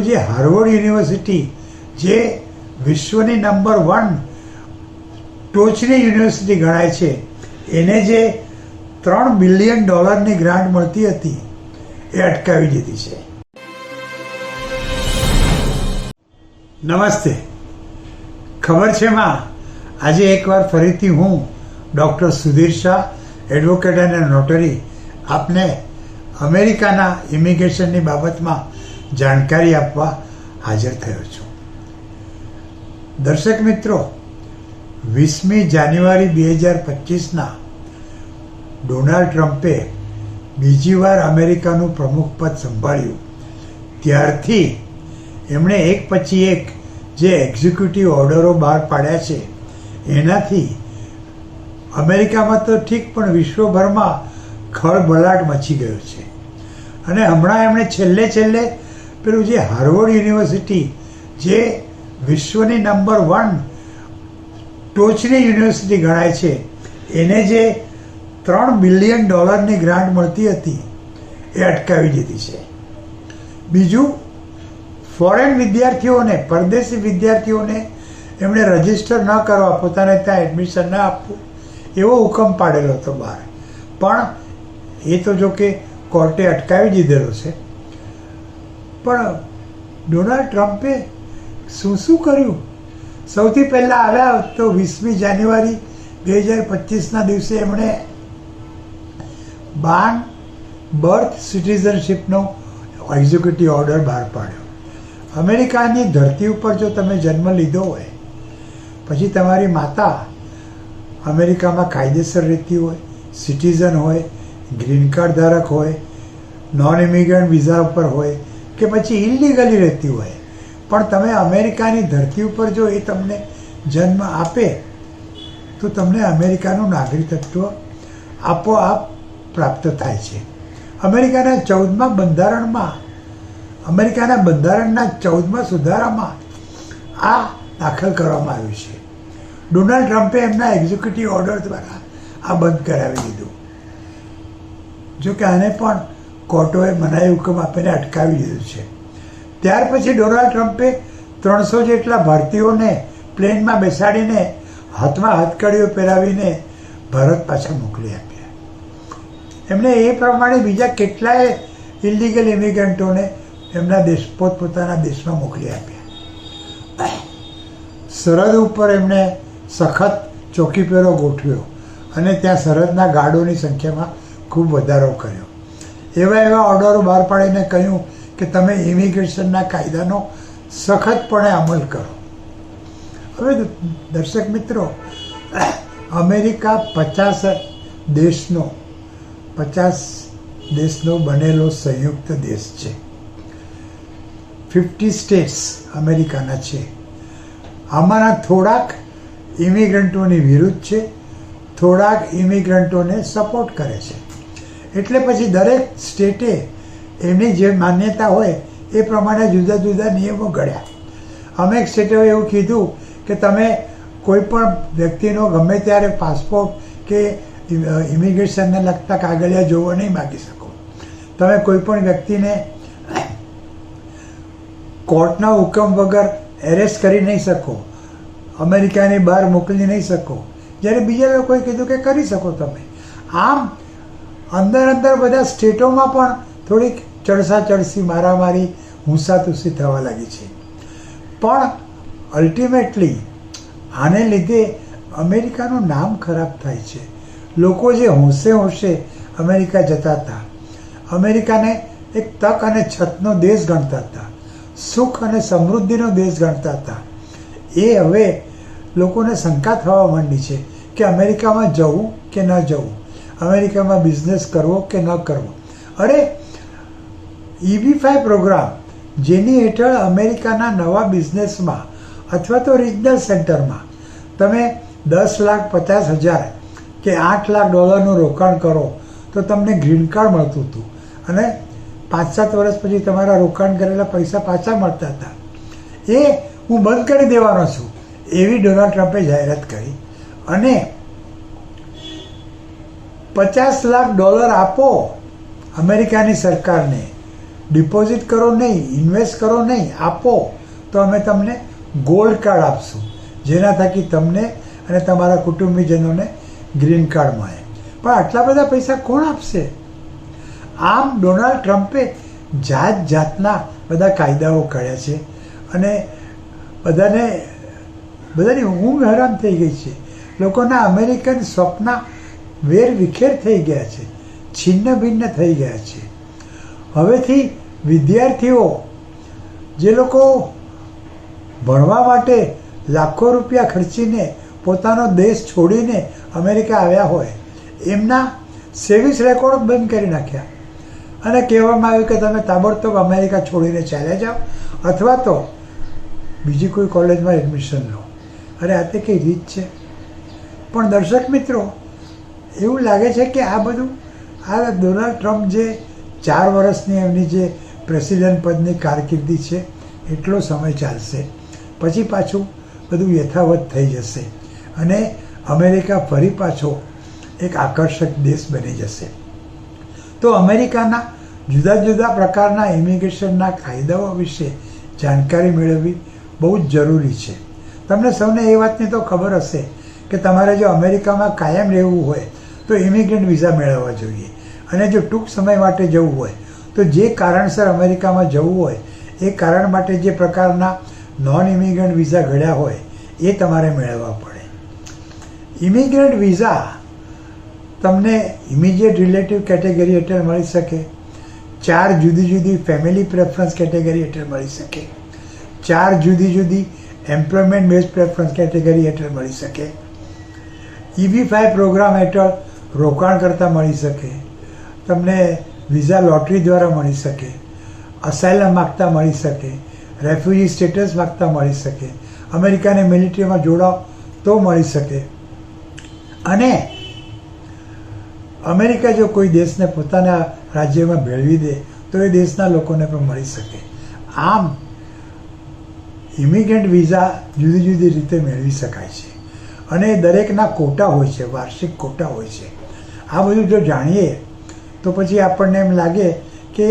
જે Harvard university જે વિશ્વની નંબર વન ટોચની યુનિવર્સિટી ગણાય છે. એને જે ત્રણ બિલિયન ડોલરની ગ્રાન્ટ મળતી હતી, એ અટકાવી દીધી છે. નમસ્તે. ખબર છે માં? આજે એકવાર ફરીથી હું, ડૉક્ટર સુધીર શાહ, એડવોકેટ અને નોટરી આપને અમેરિકાના ઇમિગ્રેશનની બાબતમાં જાણકારી આપવા હાજર થયો છું. દર્શક મિત્રો, વીસમી જાન્યુઆરી બે હજાર પચીસના ડોનાલ્ડ ટ્રમ્પે બીજી વાર અમેરિકાનું પ્રમુખ પદ સંભાળ્યું. ત્યારથી એમણે એક પછી એક જે એક્ઝિક્યુટિવ ઓર્ડરો બહાર પાડ્યા છે, એનાથી અમેરિકામાં તો ઠીક, પણ વિશ્વભરમાં ખળબલાટ મચી ગયો છે. અને હમણાં એમણે છેલ્લે છેલ્લે પેલું જે હાર્વર્ડ યુનિવર્સિટી, જે વિશ્વની નંબર વન ટોચની યુનિવર્સિટી ગણાય છે, એને જે ત્રણ બિલિયન ડોલરની ગ્રાન્ટ મળતી હતી, એ અટકાવી દીધી છે. બીજું, ફોરેન વિદ્યાર્થીઓને, પરદેશી વિદ્યાર્થીઓને એમણે રજિસ્ટર ન કરવા, પોતાને ત્યાં એડમિશન ન આપવું, એવો હુકમ પાડેલો હતો બહાર. પણ એ તો જો કે કોર્ટે અટકાવી દીધેલો છે. પણ ડોનાલ્ડ ટ્રમ્પે શું શું કર્યું? સૌથી પહેલાં આવ્યા તો વીસમી જાન્યુઆરી બે હજાર પચીસના દિવસે એમણે બાન બર્થ સિટીઝનશીપનો એક્ઝિક્યુટિવ ઓર્ડર બહાર પાડ્યો. અમેરિકાની ધરતી ઉપર જો તમે જન્મ લીધો હોય, પછી તમારી માતા અમેરિકામાં કાયદેસર રહેતી હોય, સિટીઝન હોય, ગ્રીન કાર્ડ ધારક હોય, નોન ઇમિગ્રન્ટ વિઝા ઉપર હોય કે પછી ઇલીગલી રહેતી હોય. પણ તમે અમેરિકાની ધરતી ઉપર જો એ તમને જન્મ આપે, તો તમને અમેરિકાનું નાગરિકત્વ આપોઆપ પ્રાપ્ત થાય છે. અમેરિકાના ચૌદમા બંધારણમાં, અમેરિકાના બંધારણના ચૌદમા સુધારામાં આ દાખલ કરવામાં આવ્યું છે. ડોનાલ્ડ ટ્રમ્પે એમના એક્ઝિક્યુટિવ ઓર્ડર દ્વારા આ બંધ કરાવી દીધું. જોકે આને પણ કોર્ટોએ મનાઈ હુકમ આપીને અટકાવી દીધું છે. ત્યાર પછી ડોનાલ્ડ ટ્રમ્પે ત્રણસો જેટલા ભારતીયોને પ્લેનમાં બેસાડીને હાથમાં હથકડીઓ પહેરાવીને ભારત પાછા મોકલી આપ્યા. એમણે એ પ્રમાણે બીજા કેટલાય ઇલિગલ ઇમિગ્રન્ટોને એમના દેશ, પોતપોતાના દેશમાં મોકલી આપ્યા. સરહદ ઉપર એમણે સખત ચોકીપેરો ગોઠવ્યો અને ત્યાં સરહદના ગાર્ડોની સંખ્યામાં ખૂબ વધારો કર્યો. એવા એવા ઓર્ડરો બહાર પાડીને કહ્યું કે તમે ઇમિગ્રેશનના કાયદાનો સખતપણે અમલ કરો. હવે દર્શક મિત્રો, અમેરિકા પચાસ દેશનો પચાસ દેશનો બનેલો સંયુક્ત દેશ છે. ફિફ્ટી સ્ટેટ્સ અમેરિકાના છે. આમાંના થોડાક ઇમિગ્રન્ટોની વિરુદ્ધ છે, થોડાક ઇમિગ્રન્ટોને સપોર્ટ કરે છે. એટલે પછી દરેક સ્ટેટે એમની જે માન્યતા હોય એ પ્રમાણે જુદા જુદા નિયમો ઘડ્યા. એક સ્ટેટે એવું કીધું કે તમે કોઈ પણ વ્યક્તિનો ગમે ત્યારે પાસપોર્ટ કે ઇમિગ્રેશનને લગતા કાગળિયા જોવા નહીં માગી શકો. તમે કોઈ પણ વ્યક્તિને કોર્ટના હુકમ વગર એરેસ્ટ કરી નહીં શકો, અમેરિકાની બહાર મોકલી નહીં શકો. જ્યારે બીજા લોકોએ કીધું કે કરી શકો તમે. આમ અંદર અંદર બધા સ્ટેટોમાં પણ થોડીક ચડસા ચડસી મારામારી હુંસાતુસી થવા લાગી છે. પણ અલ્ટિમેટલી આને લીધે અમેરિકાનું નામ ખરાબ થાય છે. લોકો જે હોંશે હોંશે અમેરિકા જતા હતા. અમેરિકાને એક તક અને છતનો દેશ ગણતા હતા. સુખ અને સમૃદ્ધિનો દેશ ગણતા હતા. એ હવે લોકોને શંકા થવા માંડી છે કે અમેરિકામાં જવું કે ન જવું? અમેરિકામાં બિઝનેસ કરવો કે ન કરવો? અરે ઈબી ફાઈ પ્રોગ્રામ જેની હેઠળ અમેરિકાના નવા બિઝનેસમાં અથવા તો રિજનલ સેન્ટરમાં તમે દસ લાખ પચાસ હજાર કે આઠ લાખ ડોલરનું રોકાણ કરો, તો તમને ગ્રીન કાર્ડ મળતું હતું. અને પાંચ સાત વર્ષ પછી તમારા રોકાણ કરેલા પૈસા પાછા મળતા હતા. એ હું બંધ કરી દેવાનો છું. એવી ડોનાલ્ડ ટ્રમ્પે જાહેરાત કરી. અને પચાસ લાખ ડોલર આપો અમેરિકાની સરકારને. ડિપોઝિટ કરો નહીં, ઇન્વેસ્ટ કરો નહીં, આપો. તો અમે તમને ગોલ્ડ કાર્ડ આપશું. જેના થકી તમને અને તમારા કુટુંબીજનોને ગ્રીન કાર્ડ મળે. પણ આટલા બધા પૈસા કોણ આપશે? આમ ડોનાલ્ડ ટ્રમ્પે જાત જાતના બધા કાયદાઓ કર્યા છે અને બધાને, બધાની ઊંઘ હરામ થઈ ગઈ છે. લોકોના અમેરિકન સ્વપ્ન વેર વિખેર થઈ ગયા છે. છિન્ન ભિન્ન થઈ ગયા છે. હવેથી વિદ્યાર્થીઓ, જે લોકો ભણવા માટે લાખો રૂપિયા ખર્ચીને પોતાનો દેશ છોડીને અમેરિકા આવ્યા હોય, એમના સેવિસ રેકોર્ડ બંધ કરી નાખ્યા. અને કહેવામાં આવ્યું કે તમે તાબડતોબ અમેરિકા છોડીને ચાલ્યા જાઓ, અથવા તો બીજી કોઈ કોલેજમાં એડમિશન લો. અરે આ તે કઈ રીત છે? પણ દર્શક મિત્રો એવું લાગે છે કે આ બધું, આ ડોનાલ્ડ ટ્રમ્પ જે ચાર વર્ષની એમની જે પ્રેસિડેન્ટ પદની કારકિર્દી છે, એટલો સમય ચાલશે. પછી પાછું બધું યથાવત થઈ જશે અને અમેરિકા ફરી પાછો એક આકર્ષક દેશ બની જશે. તો અમેરિકાના જુદા જુદા પ્રકારના ઇમિગ્રેશનના કાયદાઓ વિશે જાણકારી મેળવવી બહુ જ જરૂરી છે. તમને સૌને એ વાતની તો ખબર હશે કે તમારે જો અમેરિકામાં કાયમ રહેવું હોય તો ઇમિગ્રન્ટ વિઝા મેળવવા જોઈએ. અને જો ટૂંક સમય માટે જવું હોય, તો જે કારણસર અમેરિકામાં જવું હોય, એ કારણ માટે જે પ્રકારના નોન ઇમિગ્રન્ટ વિઝા ઘડ્યા હોય, એ તમારે મેળવવા પડે. ઇમિગ્રન્ટ વિઝા તમને ઇમિડિયેટ રિલેટિવ કેટેગરી હેઠળ મળી શકે. ચાર જુદી જુદી ફેમિલી પ્રેફરન્સ કેટેગરી હેઠળ મળી શકે. ચાર જુદી જુદી એમ્પ્લોયમેન્ટ બેઝ પ્રેફરન્સ કેટેગરી હેઠળ મળી શકે. ઈવી ફાઈ પ્રોગ્રામ હેઠળ રોકાણ કરતાં મળી શકે, તમને વિઝા લોટરી દ્વારા મળી શકે અસાયલમ માગતા મળી શકે રેફ્યુજી સ્ટેટસ માગતા મળી શકે, અમેરિકાને મિલિટરીમાં જોડાવ તો મળી શકે. અને અમેરિકા જો કોઈ દેશને પોતાના રાજ્યમાં ભેળવી દે, તો એ દેશના લોકોને પણ મળી શકે. આમ ઇમિગ્રન્ટ વિઝા જુદી જુદી રીતે મેળવી શકાય છે. અને દરેકના કોટા હોય છે, વાર્ષિક કોટા હોય છે. આ બધું જો જાણીએ, તો પછી આપણને એમ લાગે કે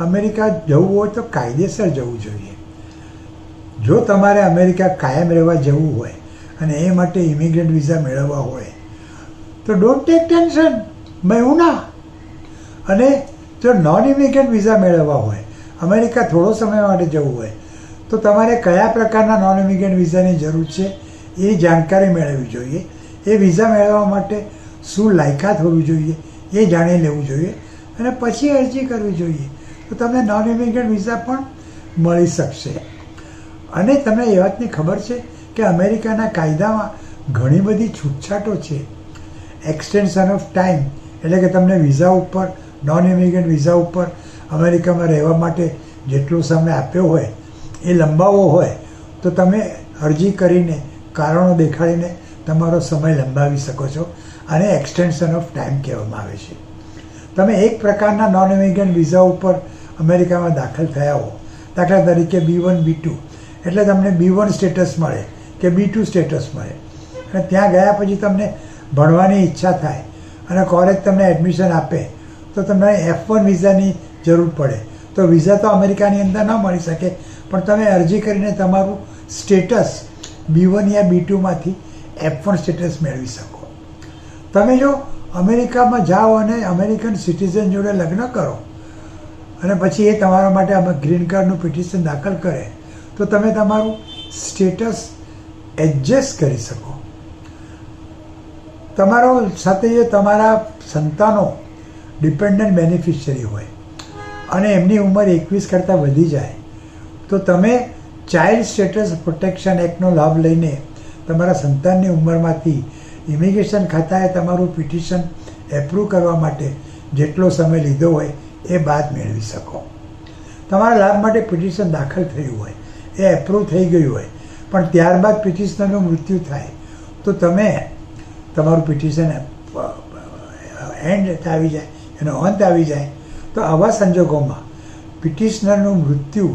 અમેરિકા જવું હોય તો કાયદેસર જવું જોઈએ. જો તમારે અમેરિકા કાયમ રહેવા જવું હોય અને એ માટે ઇમિગ્રન્ટ વિઝા મેળવવા હોય, તો ડોન્ટ ટેક ટેન્શન ના. અને જો નોન ઇમિગ્રન્ટ વિઝા મેળવવા હોય, અમેરિકા થોડો સમય માટે જવું હોય, તો તમારે કયા પ્રકારના નોન ઇમિગ્રન્ટ વિઝાની જરૂર છે એ જાણકારી મેળવવી જોઈએ. એ વિઝા મેળવવા માટે શું લાયકાત હોવી જોઈએ એ જાણી લેવું જોઈએ અને પછી અરજી કરવી જોઈએ. તો તમને નોન ઇમિગ્રન્ટ વિઝા પણ મળી શકશે. અને તમને એ વાતની ખબર છે કે અમેરિકાના કાયદામાં ઘણી બધી છૂટછાટો છે. એક્સટેન્શન ઓફ ટાઈમ એટલે કે તમને વિઝા ઉપર નોન ઇમિગ્રન્ટ વિઝા ઉપર અમેરિકામાં રહેવા માટે જેટલો સમય આપ્યો હોય, એ લંબાવવો હોય, તો તમે અરજી કરીને, કારણો દેખાડીને તમારો સમય લંબાવી શકો છો. આને એક્સટેન્શન ઓફ ટાઈમ કહેવામાં આવે છે. તમે એક પ્રકારના નોન ઇમિગ્રન્ટ વિઝા ઉપર અમેરિકામાં દાખલ થયા હો. દાખલા તરીકે બી વન બી ટુ એટલે તમને બી વન સ્ટેટસ મળે કે બી ટુ સ્ટેટસ મળે. અને ત્યાં ગયા પછી તમને ભણવાની ઈચ્છા થાય અને કોલેજ તમને એડમિશન આપે, તો તમને એફ વન વિઝાની જરૂર પડે. તો વિઝા તો અમેરિકાની અંદર ન મળી શકે, પણ તમે અરજી કરીને તમારું સ્ટેટસ બી વન યા બી ટુમાંથી એફ વન સ્ટેટસ મેળવી શકો. તમે જો અમેરિકામાં જાઓ અને અમેરિકન સિટીઝન જોડે લગ્ન કરો, અને પછી એ તમારા માટે આમાં ગ્રીન કાર્ડનું પિટિશન દાખલ કરે, તો તમે તમારું સ્ટેટસ એડજસ્ટ કરી શકો. તમારો સાથે જે તમારા સંતાનો ડિપેન્ડન્ટ બેનિફિશિયરી હોય, અને એમની ઉંમર એકવીસ કરતાં વધી જાય, તો તમે ચાઇલ્ડ સ્ટેટસ પ્રોટેક્શન એક્ટનો લાભ લઈને તમારા સંતાનની ઉંમરમાંથી ઇમિગ્રેશન ખાતાએ તમારું પિટિશન એપ્રૂવ કરવા માટે જેટલો સમય લીધો હોય એ બાદ મેળવી શકો. તમારા લાભ માટે પિટિશન દાખલ થયું હોય, એ એપ્રૂવ થઈ ગયું હોય, પણ ત્યારબાદ પિટિશનરનું મૃત્યુ થાય, તો તમે તમારું પિટિશન એન્ડ આવી જાય, એનો અંત આવી જાય. તો આવા સંજોગોમાં પિટિશનરનું મૃત્યુ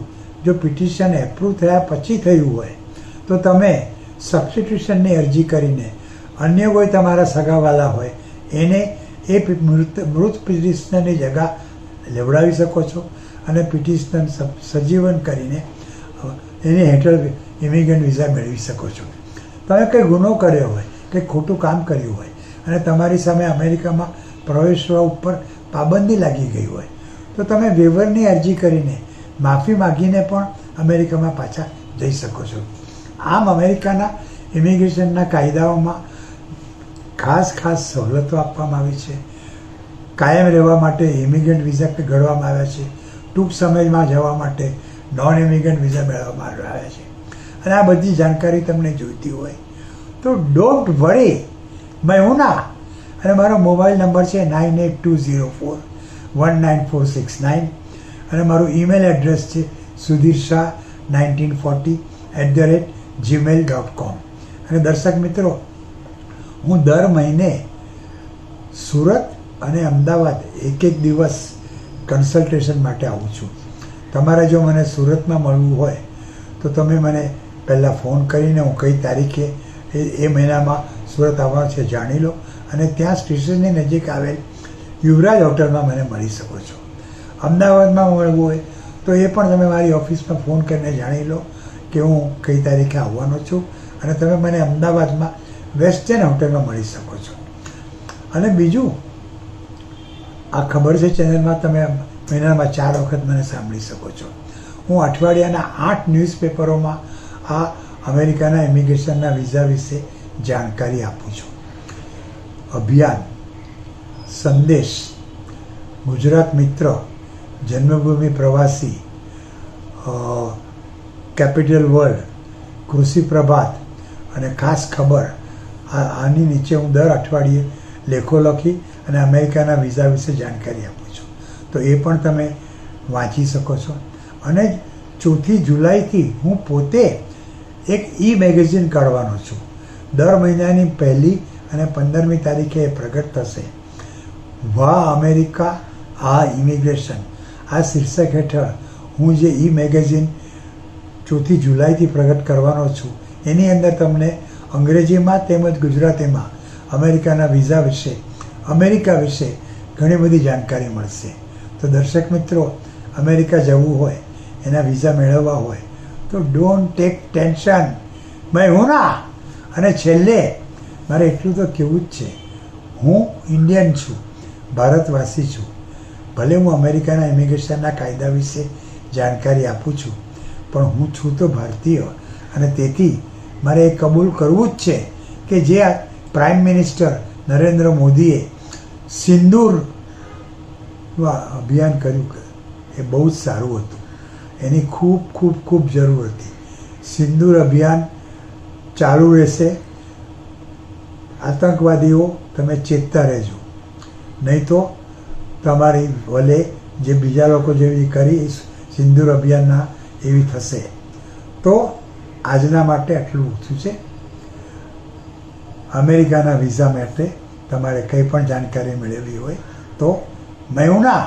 જો પિટિશન એપ્રૂવ થયા પછી થયું હોય, તો તમે સબસ્ટિટ્યુશનની અરજી કરીને અન્ય કોઈ તમારા સગાવાલા હોય, એને એ મૃત મૃત પિટિશનરની જગા લેવડાવી શકો છો અને પિટિશન સજીવન કરીને એની હેઠળ ઇમિગ્રન્ટ વિઝા મેળવી શકો છો. તમે કંઈ ગુનો કર્યો હોય, કંઈ ખોટું કામ કર્યું હોય અને તમારી સામે અમેરિકામાં પ્રવેશવા ઉપર પાબંદી લાગી ગઈ હોય, તો તમે વેવરની અરજી કરીને માફી માગીને પણ અમેરિકામાં પાછા જઈ શકો છો. આમ અમેરિકાના ઇમિગ્રેશનના કાયદાઓમાં ખાસ ખાસ સવલતો આપવામાં આવી છે. કાયમ રહેવા માટે ઇમિગ્રન્ટ વિઝા ઘડવામાં આવ્યા છે. ટૂંક સમયમાં જવા માટે નોન ઇમિગ્રન્ટ વિઝા મેળવવામાં આવ્યા છે. અને આ બધી જાણકારી તમને જોઈતી હોય. તો ડોન્ટ વરી ના. અને મારો મોબાઈલ નંબર છે nine eight two zero four one nine four six nine અને મારું ઈમેલ એડ્રેસ છે Sudhir Shah nineteen forty at the rate Gmail dot com અને દર્શક મિત્રો હું દર મહિને સુરત અને અમદાવાદ એક એક દિવસ કન્સલ્ટેશન માટે આવું છું. તમારે જો મને સુરતમાં મળવું હોય, તો તમે મને પહેલાં ફોન કરીને હું કઈ તારીખે એ મહિનામાં સુરત આવવાનું છે જાણી લો અને ત્યાં સ્ટેશનની નજીક આવેલ યુવરાજ હોટલમાં મને મળી શકો છો. અમદાવાદમાં મળવું હોય, તો એ પણ તમે મારી ઓફિસમાં ફોન કરીને જાણી લો કે હું કઈ તારીખે આવવાનો છું અને તમે મને અમદાવાદમાં વેસ્ટર્ન હોટલમાં મળી શકો છો. અને બીજું, આ ખબર છે ચેનલમાં તમે મહિનામાં ચાર વખત મને સાંભળી શકો છો. હું અઠવાડિયાના આઠ ન્યૂઝપેપરોમાં આ અમેરિકાના ઇમિગ્રેશનના વિઝા વિશે જાણકારી આપું છું. અભિયાન, સંદેશ, ગુજરાત મિત્ર, જન્મભૂમિ પ્રવાસી કેપિટલ વર્લ્ડ, કૃષિ પ્રભાત અને ખાસ ખબર આની નીચે હું દર અઠવાડિયે લેખો લખી અને અમેરિકાના વિઝા વિશે જાણકારી આપું છું. તો એ પણ તમે વાંચી શકો છો. અને ચોથી જુલાઈથી હું પોતે એક ઈ મેગેઝિન કાઢવાનો છું. દર મહિનાની પહેલી અને પંદરમી તારીખે એ પ્રગટ થશે. વાહ, અમેરિકા, આ ઇમિગ્રેશન આ શીર્ષક હેઠળ હું જે ઈ મેગેઝિન ચોથી જુલાઈથી પ્રગટ કરવાનો છું, એની અંદર તમને અંગ્રેજીમાં તેમજ ગુજરાતીમાં અમેરિકાના વિઝા વિશે, અમેરિકા વિશે ઘણી બધી જાણકારી મળશે. તો દર્શક મિત્રો, અમેરિકા જવું હોય, એના વિઝા મેળવવા હોય, તો ડોન્ટ ટેક ટેન્શન મેં હું ના. અને છેલ્લે, મારે એટલું તો કહેવું જ છે, હું ઇન્ડિયન છું, ભારતવાસી છું. ભલે હું અમેરિકાના ઇમિગ્રેશનના કાયદા વિશે જાણકારી આપું છું, પણ હું છું તો ભારતીય અને તેથી મારે એ કબૂલ કરવું જ છે કે જે પ્રાઇમ મિનિસ્ટર નરેન્દ્ર મોદીએ સિંદૂર અભિયાન કર્યું એ બહુ જ સારું હતું. એની ખૂબ ખૂબ ખૂબ જરૂર હતી. સિંદૂર અભિયાન ચાલુ રહેશે. આતંકવાદીઓ, તમે ચેતતા રહેજો. નહીં તો તમારી વલે જે બીજા લોકો જેવી કરી સિંદૂર અભિયાનના એવી થશે. તો આજના માટે આટલું ઓછું છે. અમેરિકાના વિઝા માટે તમારે કંઈ પણ જાણકારી મેળવવી હોય તો મેં ના